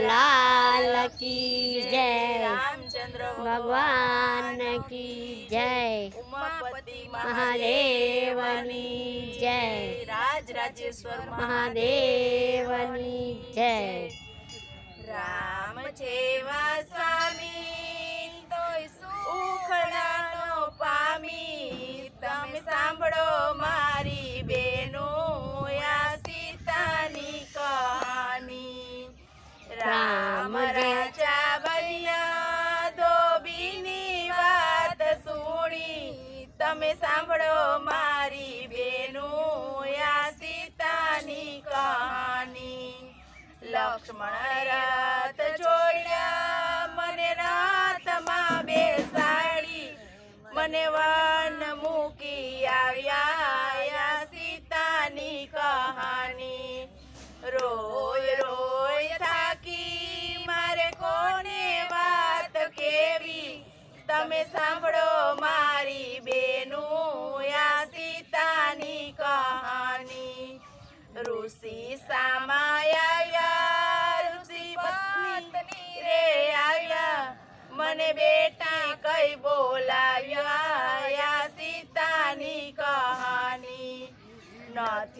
लाल की जय। रामचंद्र भगवान की जय। उमापति महादेवनी जय। राज राजेश्वर महादेवनी जय। राम जय લક્ષ્મણ રથ જોડ્યા, મને રાતમાં બેસાડી, મને વન મૂકી આવ્યા સીતાની કહાની. રોય રોય થાકી, મારે કોને વાત કેવી? તમે સાંભળો મારી બેનું આ સીતાની કહાની. ઋષિ સામાયા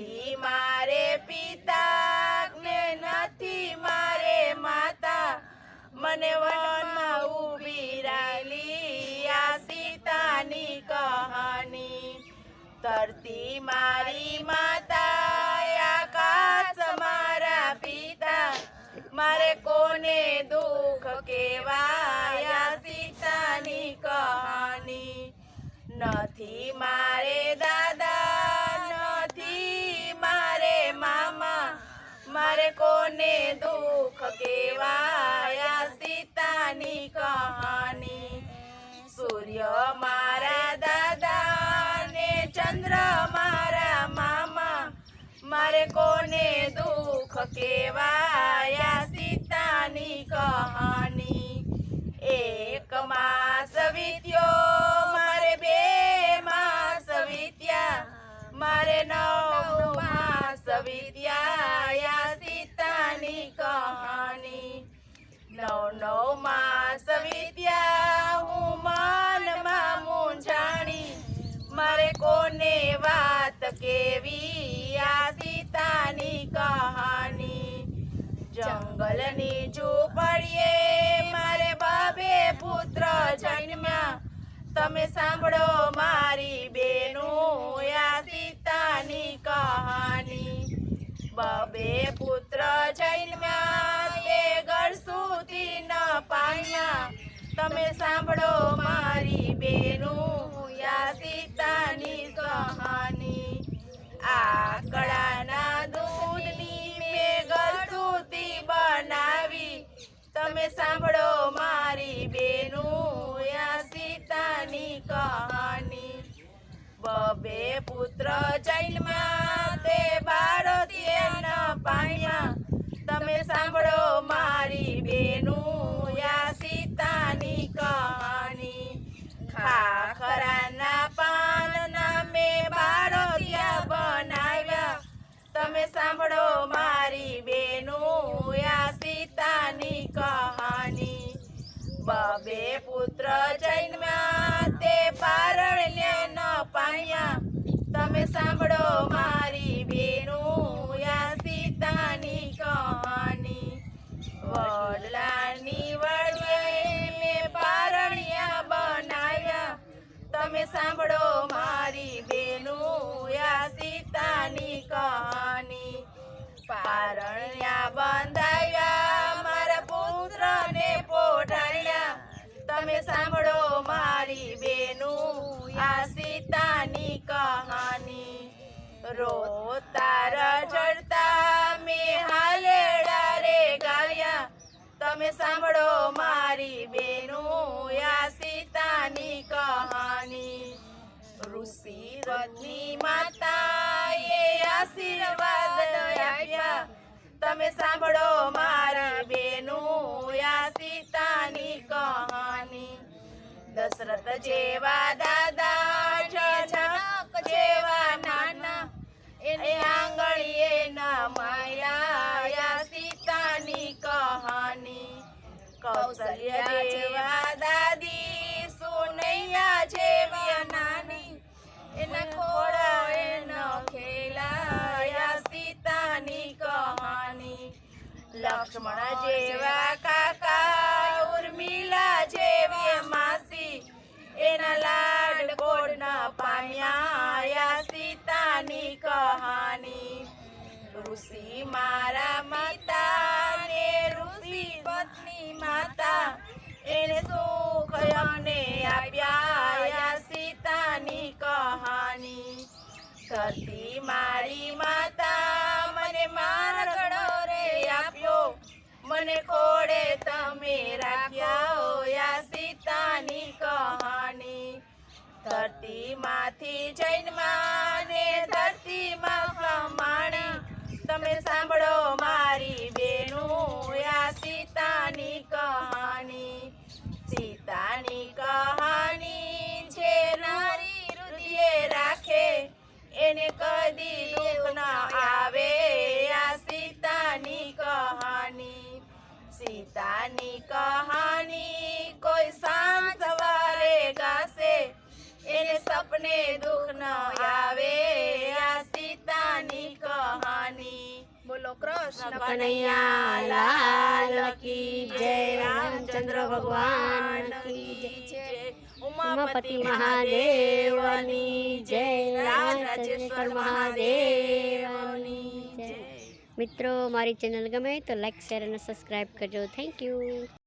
નથી મારે પિતા ને નથી મારે માતા. મને વનમાં ઊભી રાલી આ સીતાની કહાની. તરતી મારી માતા મારે કોને દુઃખ કેવાયા સીતાની કહાની સૂર્ય મારા દાદા ને ચંદ્ર મારા મામા મારે કોને દુઃખ કેવાયા સીતાની કહાની એક માસ વીત્યો નવ નવ માસ વીત્યા હું મનમાં મૂંઝાણી. મારે કોને વાત કેવી આ સીતાની કહાની? જંગલની ઝૂંપડીએ મારે બાબે પુત્ર જન્મ્યા. તમે સાંભળો મારી બેનું આ સીતાની કહાની. બબે પુત્ર બબે પુત્ર જન્મ્યા તે બાળો ન પામ્યા તમે સાંભળો મારી બેનું યા સીતાની કહાની. ખાખરાના પાનના મે બાળો બનાવ્યા. તમે સાંભળો મારી બેનું યા સીતાની કહાની. બબે પુત્ર સાંભળો મારી બેનું આ સીતાની કહાની. ઋષિ રથની માતાએ આશીર્વાદ આપ્યા. તમે સાંભળો મારી બેનું આ સીતાની કહાની. દશરથ જેવા દાદા લક્ષ્મણ જેવા કાકા ઉર્મિલા જેવા માસી એના લાડ કોડ ના પામ્યા સીતાની કહાની ઋષિ મારા માતા જૈનમાં એને સપને દુઃખ ન આવે આ સીતાની કહાની બોલો કૃષ્ણ કનૈયા લાલ કી જય રામચંદ્ર ભગવાન કી જય ઉમાપતિ મહાદેવની જય રાજરાજેશ્વર મહાદેવની જય મિત્રો મારી ચેનલ ગમે તો લાઈક શેર અને સબસ્ક્રાઈબ કરજો થેન્ક યુ